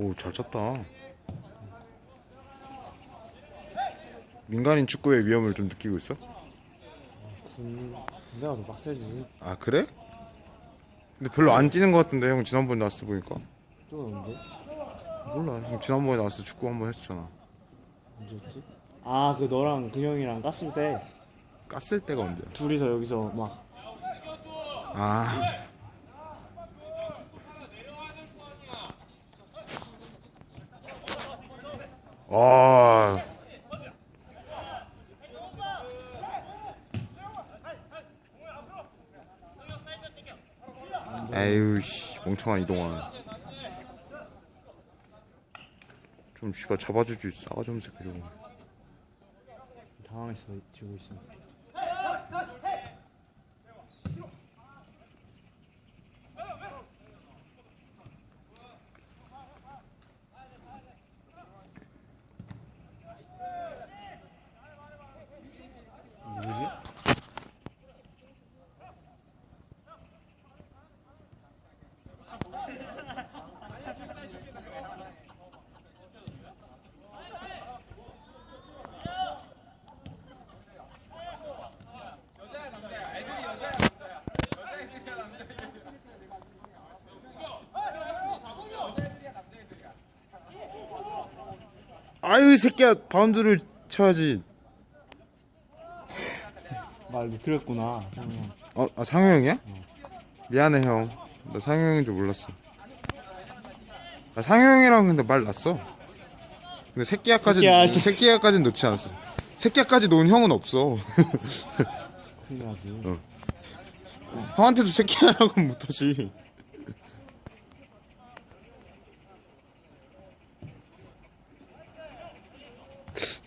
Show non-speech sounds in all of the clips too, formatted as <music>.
오, 잘 쳤다. 민간인 축구의 위험을 좀 느끼고 있어? 군, 군대가 더 빡세지. 아, 그래? 근데 별로 안 뛰는 것 같은데, 형 지난번에 나왔을 때 보니까. 저건 언제? 몰라. 형 지난번에 나왔을 때 축구 한 번 했었잖아. 언제였지? 아, 그 너랑 그 형이랑 깠을 때 깠을 때가 언제야? 둘이서 여기서 막 아. 아. 에휴 씨 멍청한 이동환 좀 씨발 잡아주지 싸가지 없는 새끼 저거 당황했어 지고. 누구 아유 이 새끼야 바운드를 쳐야지 말 그랬구나. 형. 어, 아 상호 형이야? 미안해 형. 나 상호 형인 줄 몰랐어. 나 상호 형이랑 근데 말 났어. 근데 새끼야까지 새끼야. 새끼야까지는 놓지 않았어. 새끼야까지 놓은 형은 없어. 큰일 나지. 형한테도 새끼야라고는 못하지.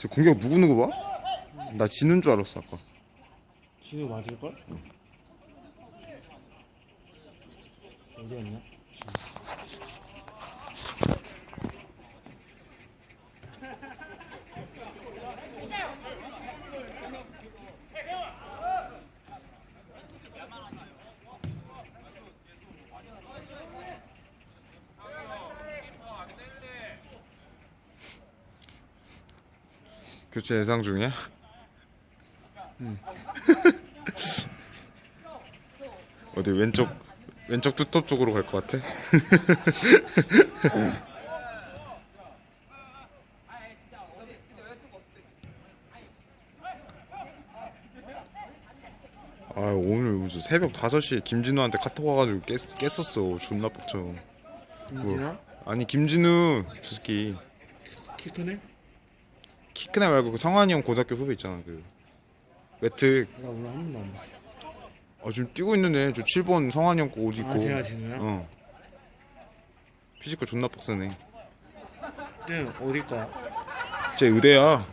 저 공격 누구 누구 봐? 나 지는 줄 알았어 아까. 진우 맞을걸? 어디였냐? 교체 예상 중이야? 어디 왼쪽 왼쪽 투톱 쪽으로 갈 것 같아? 아 오늘 무슨 새벽 5시에 김진우한테 카톡 와가지고 깼, 깼었어 존나 빡쳐 김진아? 아니 김진우 저 새끼 키 크네? 키큰애 말고 그 성환이 형 고등학교 후배 있잖아 그 외특 나 오늘 한 번도 안 봤어. 아 지금 뛰고 있는 애저 7번 성환이 형 거 옷 입고 아, 제가 진우야? 어 피지컬 존나 빡세네 네, 어디 거야? 쟤 의대야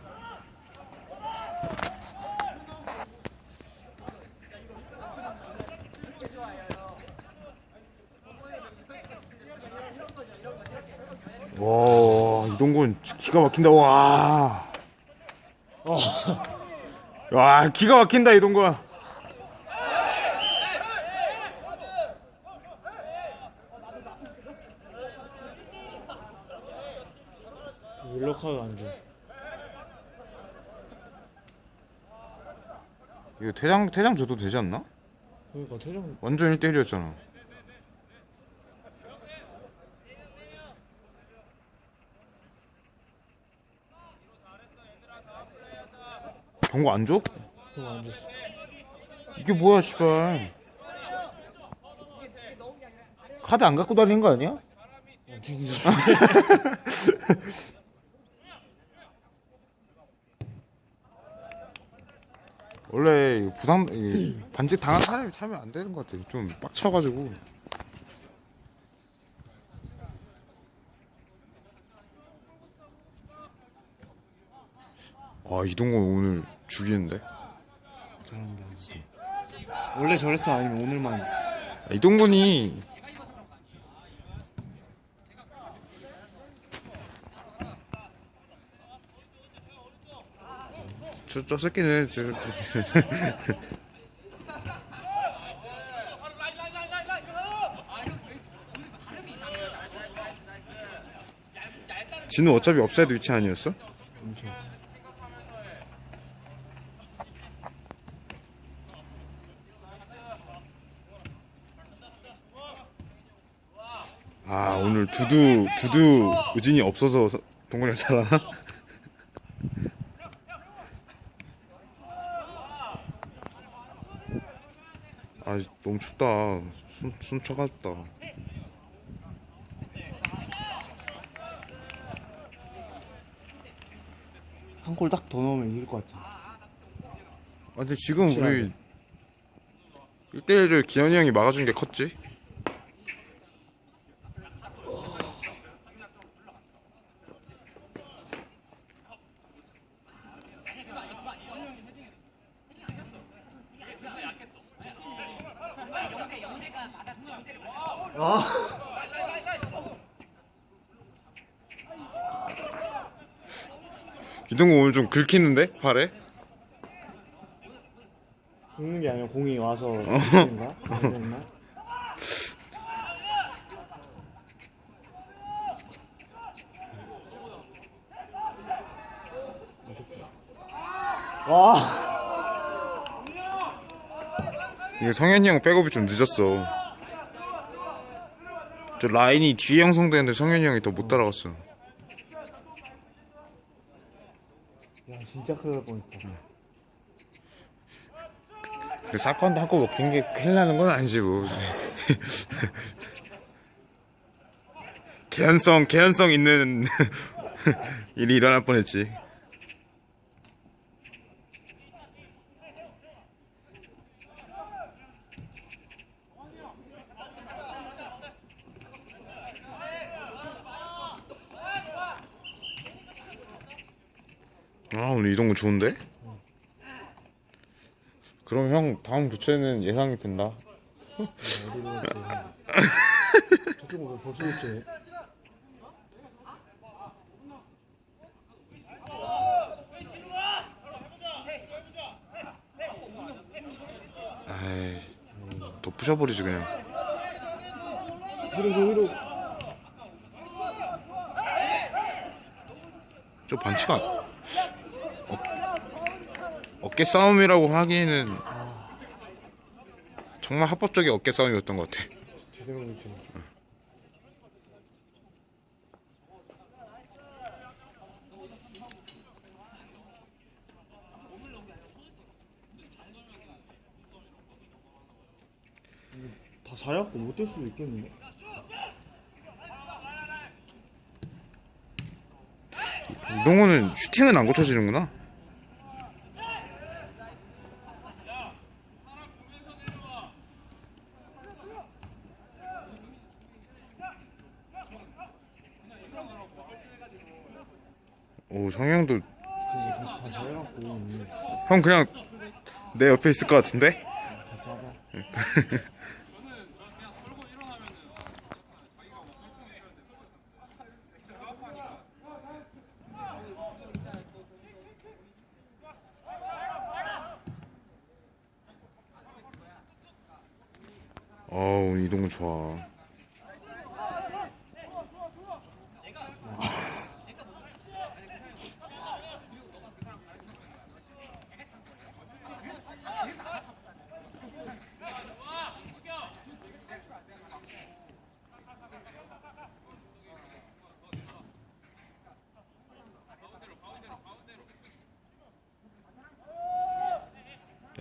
와 이동건 기가 막힌다 와. 와 기가 막힌다 이동건. 카드 안 줘. 이거 퇴장 퇴장 줘도 되지 않나? 그러니까 퇴장 완전 1대1이었잖아. 경고 안 줘? 그거 안 줬어. 이게 뭐야, 씨발. 카드 안 갖고 다니는 거 아니야? <laughs> 원래 이 부상 이 반칙 당한 사람이 차면 안 되는 것 같아. 좀 빡쳐가지고. 아 이동건 오늘 죽이는데. 잘한다. 원래 저랬어 아니면 오늘만 아, 이동건이 저, 저 새끼는 저, 저, 진우 어차피 업사이드 위치 아니었어? 엄청. 아 오늘 두두 두두 우진이 없어서 서- 동건이가 잘하나? <laughs> 아 너무 춥다 숨, 숨 차갑다 한 골 딱 더 넣으면 이길 것 같아. 아 근데 지금 우리 1대1을 기현이 형이 막아준 게 컸지? 아. <laughs> 이동국 오늘 좀 긁히는데? 발에? 긁는 게 아니라 공이 와서 긁는가? 그랬나? <laughs> 와. 이게 성현이 형 백업이 좀 늦었어 저 라인이 뒤에 형성되는데 성현이 형이 더 못 따라갔어. 야 진짜 큰일 날 뻔했다. 근데 사건도 하고 먹힌 게 큰일 나는 건 아니지 뭐. <laughs> 개연성 개연성 있는 <laughs> 일이 일어날 뻔했지 아 오늘 이동건 좋은데? 그럼 형 다음 교체는 예상이 된다 했지? 저쪽으로 벌써 했지? 에이 더 부셔버리지 그냥 위로 줘 위로. 저 반칙 안 어, 어깨 싸움이라고 하기에는 정말 합법적인 어깨 싸움이었던 것 같아 제대로 했지. 다 잘해갖고 못 될 수도 있겠는데? 이동호는 슈팅은 안 고쳐지는구나 오 성형도 형 그냥 내 옆에 있을 것 같은데? <laughs> 어우 이동훈 좋아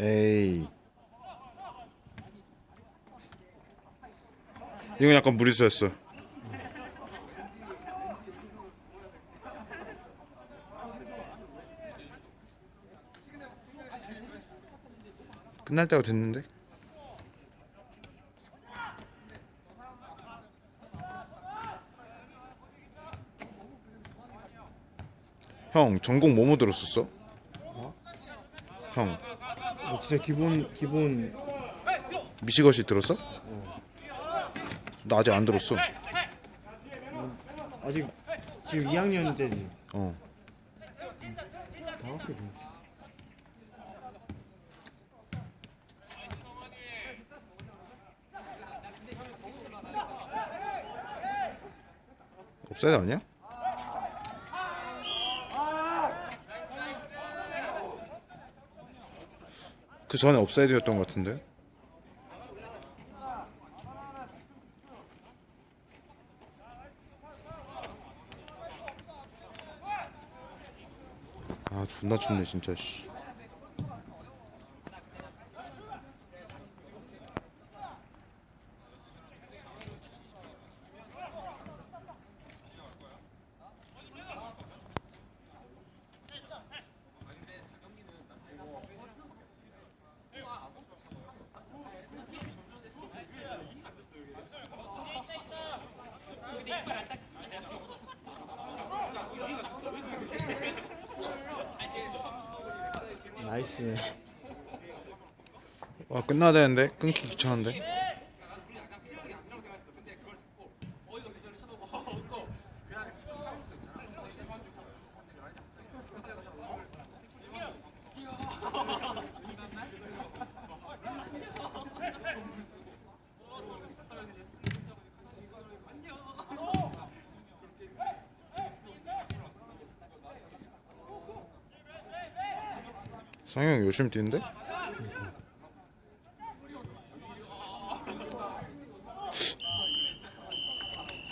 에이. 이건 약간 무리수였어. 끝날 때가 됐는데? 형 전공 뭐뭐 들었었어? 형 어, 진짜 기본 기본 미시것이 들었어? 나 아직 안 들었어 아직 지금 2학년째지. 어 돼. 업사이드 아니야? 그 전에 업사이드였던 것 같은데. 아 존나 춥네 진짜 씨. 나이스네. 와 끝나야 되는데 끊기 귀찮은데. 상영 열심히 뛰는데?